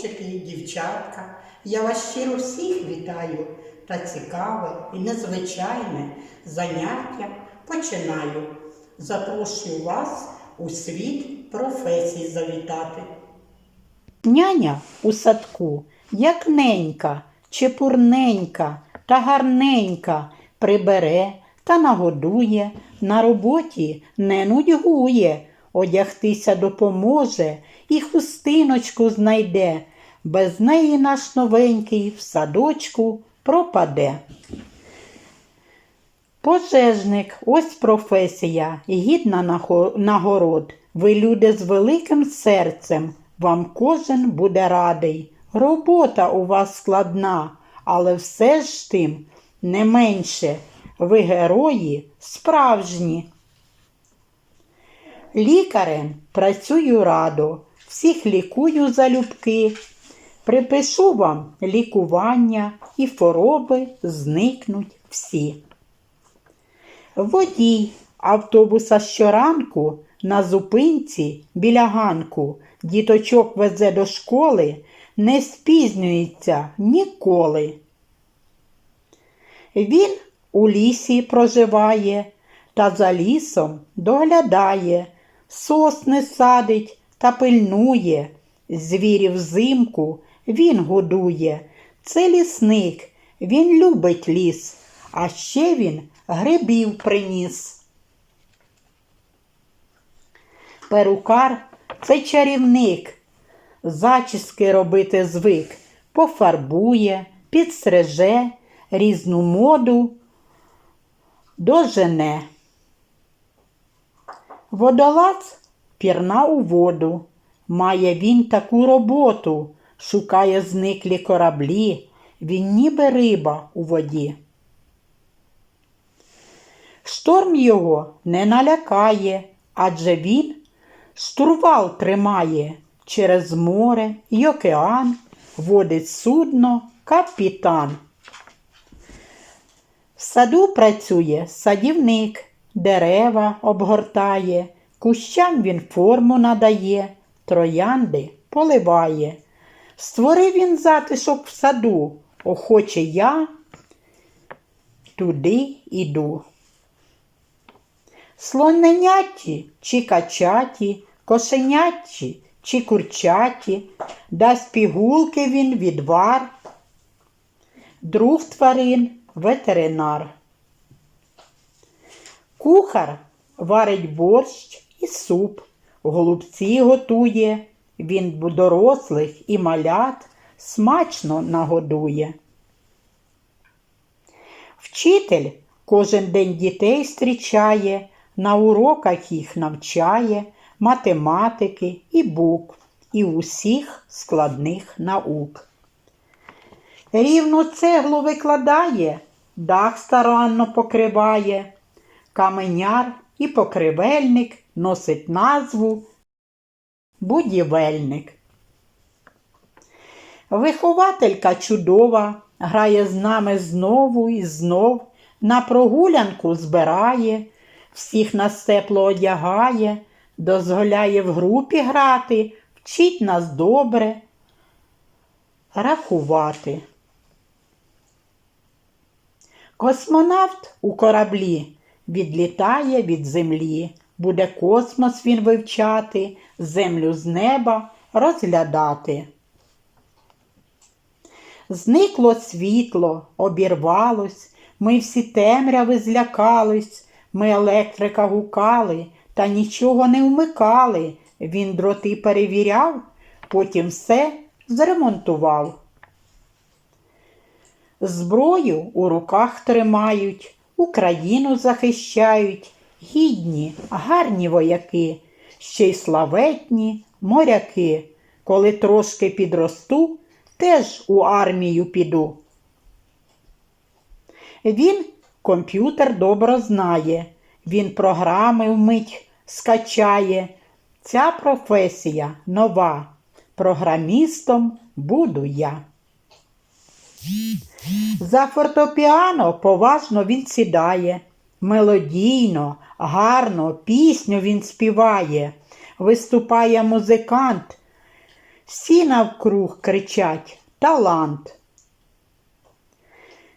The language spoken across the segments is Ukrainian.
хлопчики і дівчатка. Я вас щиро всіх вітаю та цікаве і незвичайне заняття починаю. Запрошую вас у світ професій завітати. Няня у садку, як ненька, чепурненька та гарненька, прибере та нагодує, на роботі не нудьгує, одягтися допоможе і хустиночку знайде. Без неї наш новенький в садочку пропаде. Пожежник, ось професія, гідна нагород. Ви люди з великим серцем, вам кожен буде радий. Робота у вас складна, але все ж тим не менше. Ви герої справжні. Лікарем працюю радо, всіх лікую залюбки. Припишу вам лікування і хвороби зникнуть всі. Водій автобуса щоранку на зупинці біля ганку діточок везе до школи, не спізнюється ніколи. Він у лісі проживає та за лісом доглядає, сосни садить та пильнує, звірів взимку він годує. Це лісник, він любить ліс, а ще він грибів приніс. Перукар це чарівник, зачіски робити звик, пофарбує, підстриже, різну моду дожене. Водолаз пірна у воду. Має він таку роботу, шукає зниклі кораблі, він ніби риба у воді. Шторм його не налякає, адже він штурвал тримає через море й океан, водить судно капітан. В саду працює садівник, дерева обгортає, кущам він форму надає, троянди поливає. Створив він затишок в саду, охоче я туди іду. Слоненяті чи качаті, кошеняті чи курчаті, дасть пігулки він відвар, друг тварин ветеринар. Кухар варить борщ і суп, голубці готує, він дорослих і малят смачно нагодує. Вчитель кожен день дітей зустрічає, на уроках їх навчає математики і букв, і усіх складних наук. Рівну цеглу викладає, дах старанно покриває, каменяр і покривельник носить назву будівельник. Вихователька чудова, грає з нами знову і знов, на прогулянку збирає, всіх нас тепло одягає, дозволяє в групі грати, вчить нас добре рахувати. Космонавт у кораблі відлітає від землі, буде космос він вивчати, землю з неба розглядати. Зникло світло, обірвалось, ми всі темряви злякались, ми електрика гукали, та нічого не вмикали. Він дроти перевіряв, потім все зремонтував. Зброю у руках тримають, Україну захищають, гідні, гарні вояки, ще й славетні моряки. Коли трошки підросту, теж у армію піду. Він комп'ютер добре знає, він програми вмить скачає. Ця професія нова. Програмістом буду я. За фортепіано поважно він сідає, мелодійно, гарно пісню він співає, виступає музикант, Всі навкруг кричать талант.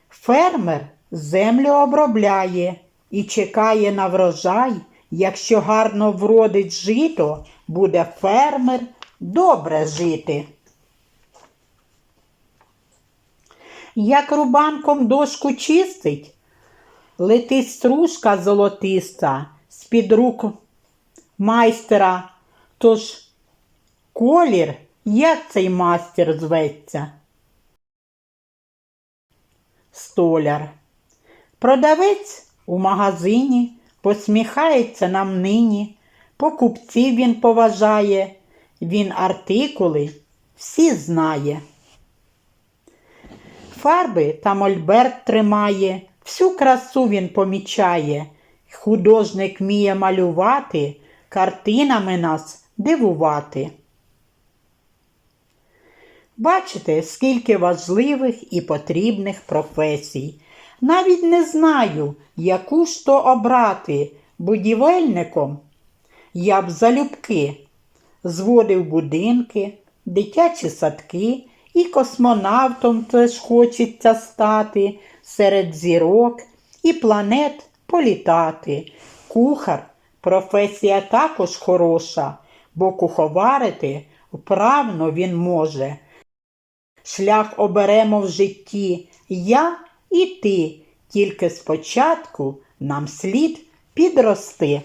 Фермер землю обробляє і чекає на врожай. Якщо гарно вродить жито, буде фермер добре жити. Як рубанком дошку чистить, летить стружка золотиста з-під рук майстера. Тож колір, як цей мастер зветься? Столяр. Продавець у магазині посміхається нам нині, покупців він поважає, він артикули всі знає. Фарби та мольберт тримає, всю красу він помічає. Художник вміє малювати, картинами нас дивувати. Бачите, скільки важливих і потрібних професій. Навіть не знаю, яку ж то обрати будівельником. Я б залюбки зводив будинки, дитячі садки і космонавтом теж хочеться стати, серед зірок і планет політати. Кухар професія також хороша, бо куховарити вправно він може. Шлях оберемо в житті я і ти, тільки спочатку нам слід підрости.